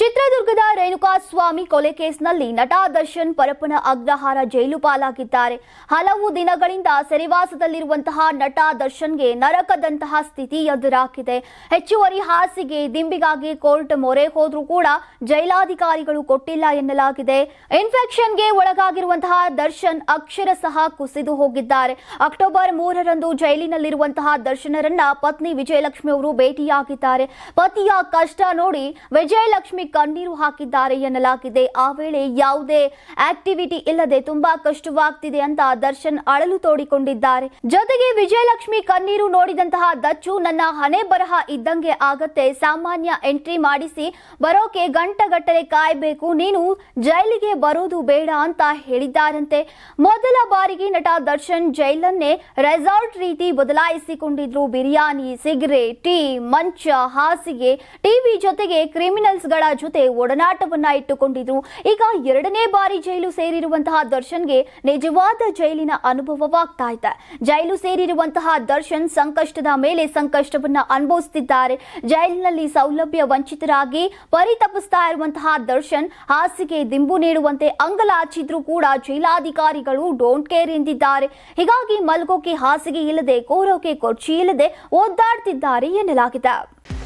ಚಿತ್ರದುರ್ಗದ ರೇಣುಕಾ ಸ್ವಾಮಿ ಕೊಲೆ ಕೇಸ್ನಲ್ಲಿ ನಟ ದರ್ಶನ್ ಪರಪ್ಪನ ಅಗ್ರಹಾರ ಜೈಲು ಪಾಲಾಗಿದ್ದಾರೆ. ಹಲವು ದಿನಗಳಿಂದ ಸೆರೆವಾಸದಲ್ಲಿರುವಂತಹ ನಟ ದರ್ಶನ್ಗೆ ನರಕದಂತಹ ಸ್ಥಿತಿ ಎದುರಾಗಿದೆ. ಹೆಚ್ಚುವರಿ ಹಾಸಿಗೆ, ದಿಂಬಿಗಾಗಿ ಕೋರ್ಟ್ ಮೊರೆ ಹೋದ್ರೂ ಕೂಡ ಜೈಲಾಧಿಕಾರಿಗಳು ಕೊಟ್ಟಿಲ್ಲ ಎನ್ನಲಾಗಿದೆ. ಇನ್ಫೆಕ್ಷನ್ಗೆ ಒಳಗಾಗಿರುವಂತಹ ದರ್ಶನ್ ಅಕ್ಷರ ಸಹ ಕುಸಿದು ಹೋಗಿದ್ದಾರೆ. ಅಕ್ಟೋಬರ್ ಮೂರರಂದು ಜೈಲಿನಲ್ಲಿರುವಂತಹ ದರ್ಶನರನ್ನ ಪತ್ನಿ ವಿಜಯಲಕ್ಷ್ಮಿ ಅವರು ಭೇಟಿಯಾಗಿದ್ದಾರೆ. ಪತಿಯ ಕಷ್ಟ ನೋಡಿ ವಿಜಯಲಕ್ಷ್ಮಿ ಕಣ್ಣೀರು ಹಾಕಿದ್ದಾರೆ ಎನ್ನಲಾಗಿದೆ. ಆ ವೇಳೆ ಯಾವುದೇ ಆಕ್ಟಿವಿಟಿ ಇಲ್ಲದೆ ತುಂಬಾ ಕಷ್ಟವಾಗ್ತಿದೆ ಅಂತ ದರ್ಶನ್ ಅಳಲು ತೋಡಿಕೊಂಡಿದ್ದಾರೆ. ಜೊತೆಗೆ ವಿಜಯಲಕ್ಷ್ಮಿ ಕಣ್ಣೀರು ನೋಡಿದಂತಹ ದಚ್ಚು ನನ್ನ ಹಣೆ ಬರಹ ಇದ್ದಂಗೆ ಆಗತ್ತೆ. ಸಾಮಾನ್ಯ ಎಂಟ್ರಿ ಮಾಡಿಸಿ ಬರೋಕೆ ಗಂಟಗಟ್ಟಲೆ ಕಾಯ್ಬೇಕು. ನೀನು ಜೈಲಿಗೆ ಬರೋದು ಬೇಡ ಅಂತ ಹೇಳಿದ್ದಾರಂತೆ. ಮೊದಲ ಬಾರಿಗೆ ನಟ ದರ್ಶನ್ ಜೈಲನ್ನೇ ರೆಸಾರ್ಟ್ ರೀತಿ ಬದಲಾಯಿಸಿಕೊಂಡಿದ್ರು. ಬಿರಿಯಾನಿ, ಸಿಗರೇಟ್, ಟೀ, ಮಂಚ, ಹಾಸಿಗೆ, ಟಿವಿ ಜೊತೆಗೆ ಕ್ರಿಮಿನಲ್ಸ್ಗಳ ಜೊತೆ ಒಡನಾಟವನ್ನ ಇಟ್ಟುಕೊಂಡಿದ್ರು. ಈಗ ಎರಡನೇ ಬಾರಿ ಜೈಲು ಸೇರಿರುವಂತಹ ದರ್ಶನ್ಗೆ ನಿಜವಾದ ಜೈಲಿನ ಅನುಭವವಾಗ್ತಾ ಇದೆ. ಜೈಲು ಸೇರಿರುವಂತಹ ದರ್ಶನ್ ಸಂಕಷ್ಟದ ಮೇಲೆ ಸಂಕಷ್ಟವನ್ನ ಅನುಭವಿಸುತ್ತಿದ್ದಾರೆ ಜೈಲಿನಲ್ಲಿ ಸೌಲಭ್ಯ ವಂಚಿತರಾಗಿ ಪರಿತಪಿಸ್ತಾ ಇರುವಂತಹ ದರ್ಶನ್ ಹಾಸಿಗೆ ದಿಂಬು ನೀಡುವಂತೆ ಅಂಗಲಾಚಿದ್ರೂ ಕೂಡ ಜೈಲಾಧಿಕಾರಿಗಳು ಡೋಂಟ್ ಕೇರ್ ಎಂದಿದ್ದಾರೆ. ಹೀಗಾಗಿ ಮಲ್ಗೋಕೆ ಹಾಸಿಗೆ ಇಲ್ಲದೆ, ಕೋರೋಕೆ ಕೊರ್ಚಿ ಇಲ್ಲದೆ ಒದ್ದಾಡ್ತಿದ್ದಾರೆ ಎನ್ನಲಾಗಿದೆ.